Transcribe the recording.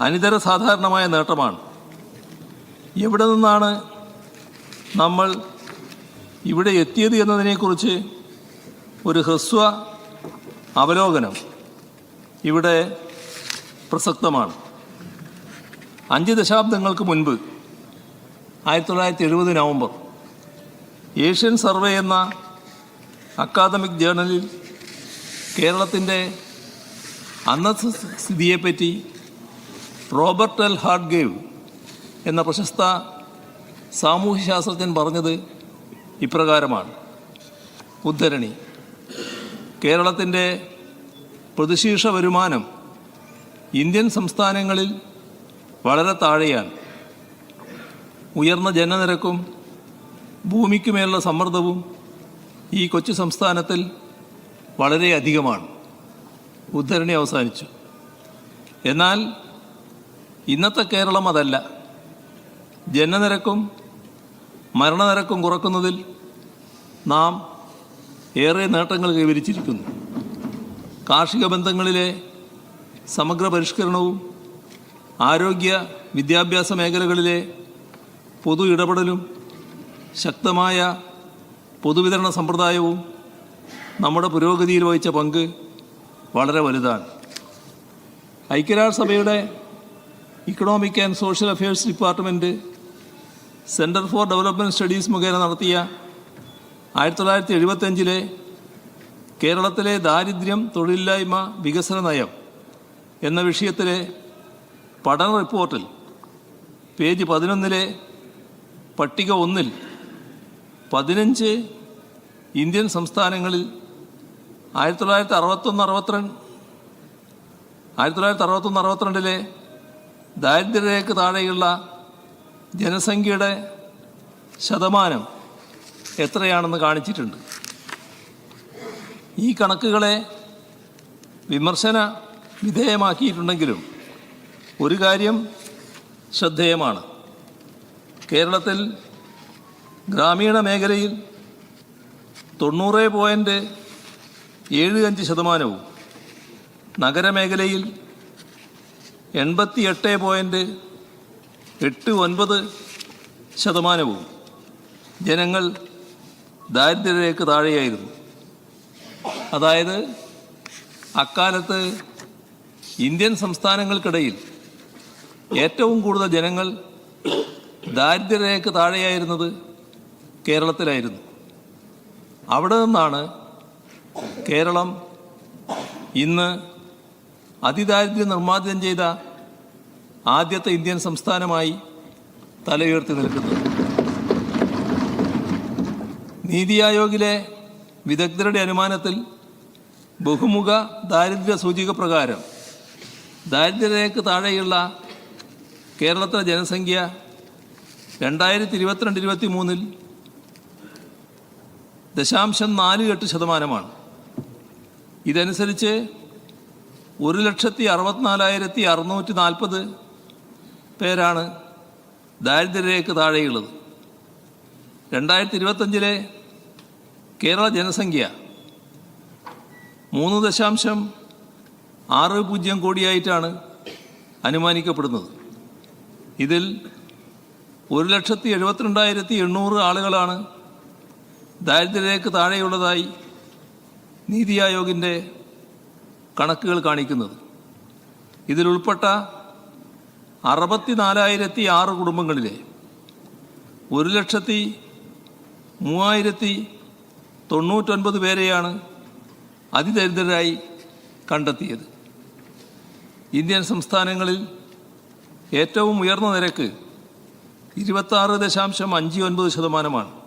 അനിതര സാധാരണമായ നേട്ടമാണ്. എവിടെ നിന്നാണ് നമ്മൾ ഇവിടെ എത്തിയത് എന്നതിനെക്കുറിച്ച് ഒരു ഹ്രസ്വ അവലോകനം ഇവിടെ പ്രസക്തമാണ്. അഞ്ച് ദശാബ്ദങ്ങൾക്ക് മുൻപ് ആയിരത്തി തൊള്ളായിരത്തി എഴുപത് നവംബർ ഏഷ്യൻ സർവേ എന്ന അക്കാദമിക് ജേർണലിൽ കേരളത്തിന്റെ അന്നത്തെ സ്ഥിതിയെപ്പറ്റി റോബർട്ട് എൽ ഹാർഡ്ഗേവ് എന്ന പ്രശസ്ത സാമൂഹ്യശാസ്ത്രജ്ഞൻ പറഞ്ഞത് ഇപ്രകാരമാണ്. ഉദ്ധരണി കേരളത്തിന്റെ പ്രതിശീർഷ വരുമാനം ഇന്ത്യൻ സംസ്ഥാനങ്ങളിൽ വളരെ താഴെയാണ്. ഉയർന്ന ജനനിരക്കും ഭൂമിക്കുമേലുള്ള സമ്മർദ്ദവും ഈ കൊച്ചു സംസ്ഥാനത്തിൽ വളരെ അധികമാണ് ഉദ്ധരണി അവസാനിച്ചു. എന്നാൽ ഇന്നത്തെ കേരളം അതല്ല. ജനനിരക്കും മരണനിരക്കും കുറക്കുന്നതിൽ നാം ഏറെ നേട്ടങ്ങൾ കൈവരിച്ചിരിക്കുന്നു. കാർഷിക ബന്ധങ്ങളിലെ സമഗ്ര പരിഷ്കരണവും ആരോഗ്യ വിദ്യാഭ്യാസ മേഖലകളിലെ പൊതു ഇടപെടലും ശക്തമായ പൊതുവിതരണ സമ്പ്രദായവും നമ്മുടെ പുരോഗതിയിൽ വഹിച്ച പങ്ക് വളരെ വലുതാണ്. ഐക്യരാഷ്ട്രസഭയുടെ economic and social affairs department centre for development studies മുഖേന നടത്തിയ ആയിരത്തി തൊള്ളായിരത്തി എഴുപത്തഞ്ചിലെ കേരളത്തിലെ ദാരിദ്ര്യം തൊഴിലില്ലായ്മ വികസന നയം എന്ന വിഷയത്തിലെ പഠന റിപ്പോർട്ടിൽ പേജ് പതിനൊന്നിലെ പട്ടിക ഒന്നിൽ പതിനഞ്ച് ഇന്ത്യൻ സംസ്ഥാനങ്ങളിൽ ആയിരത്തി തൊള്ളായിരത്തി അറുപത്തൊന്ന് അറുപത്തിരണ്ട് ആയിരത്തി തൊള്ളായിരത്തി അറുപത്തൊന്ന് അറുപത്തിരണ്ടിലെ ദാരിദ്ര്യരേഖ താഴെയുള്ള ജനസംഖ്യയുടെ ശതമാനം എത്രയാണെന്ന് കാണിച്ചിട്ടുണ്ട്. ഈ കണക്കുകളെ വിമർശന വിധേയമാക്കിയിട്ടുണ്ടെങ്കിലും ഒരു കാര്യം ശ്രദ്ധേയമാണ്. കേരളത്തിൽ ഗ്രാമീണ മേഖലയിൽ തൊണ്ണൂറ് പോയിന്റ് ഏഴ് അഞ്ച് ശതമാനവും നഗരമേഖലയിൽ എൺപത്തി എട്ട് പോയിന്റ് എട്ട് ഒൻപത് ശതമാനവും ജനങ്ങൾ ദാരിദ്ര്യരേഖ താഴെയായിരുന്നു. അതായത് അക്കാലത്ത് ഇന്ത്യൻ സംസ്ഥാനങ്ങൾക്കിടയിൽ ഏറ്റവും കൂടുതൽ ജനങ്ങൾ ദാരിദ്ര്യരേഖ താഴെയായിരുന്നത് കേരളത്തിലായിരുന്നു. അവിടെ നിന്നാണ് കേരളം ഇന്ന് അതിദാരിദ്ര്യം നിർമ്മാർജനം ചെയ്ത ആദ്യത്തെ ഇന്ത്യൻ സംസ്ഥാനമായി തലയുയർത്തി നിൽക്കുന്നത്. നീതി ആയോഗിലെ വിദഗ്ധരുടെ അനുമാനത്തിൽ ബഹുമുഖ ദാരിദ്ര്യ സൂചിക പ്രകാരം ദാരിദ്ര്യരേഖ താഴെയുള്ള കേരളത്തിലെ ജനസംഖ്യ രണ്ടായിരത്തി ഇരുപത്തിരണ്ട് ഇരുപത്തി മൂന്നിൽ ദശാംശം നാല് എട്ട് ശതമാനമാണ്. ഇതനുസരിച്ച് ഒരു ലക്ഷത്തി അറുപത്തിനാലായിരത്തി അറുന്നൂറ്റി നാൽപ്പത് പേരാണ് ദാരിദ്ര്യരേഖ താഴെയുള്ളത്. രണ്ടായിരത്തി ഇരുപത്തഞ്ചിലെ കേരള ജനസംഖ്യ മൂന്ന് ദശാംശം ആറ് പൂജ്യം കോടിയായിട്ടാണ് അനുമാനിക്കപ്പെടുന്നത്. ഇതിൽ ഒരു ലക്ഷത്തി എഴുപത്തിരണ്ടായിരത്തി എണ്ണൂറ് ആളുകളാണ് ദാരിദ്ര്യരേഖ താഴെയുള്ളതായി നീതി ആയോഗിന്റെ കണക്കുകൾ കാണിക്കുന്നത്. ഇതിലുൾപ്പെട്ട അറുപത്തിനാലായിരത്തി ആറ് കുടുംബങ്ങളിലെ ഒരു ലക്ഷത്തി മൂവായിരത്തി തൊണ്ണൂറ്റൊൻപത് പേരെയാണ് അതിദരിദ്രരായി കണ്ടെത്തിയത്. ഇന്ത്യൻ സംസ്ഥാനങ്ങളിൽ ഏറ്റവും ഉയർന്ന നിരക്ക് ഇരുപത്താറ് ദശാംശം അഞ്ച് ഒൻപത് ശതമാനമാണ്.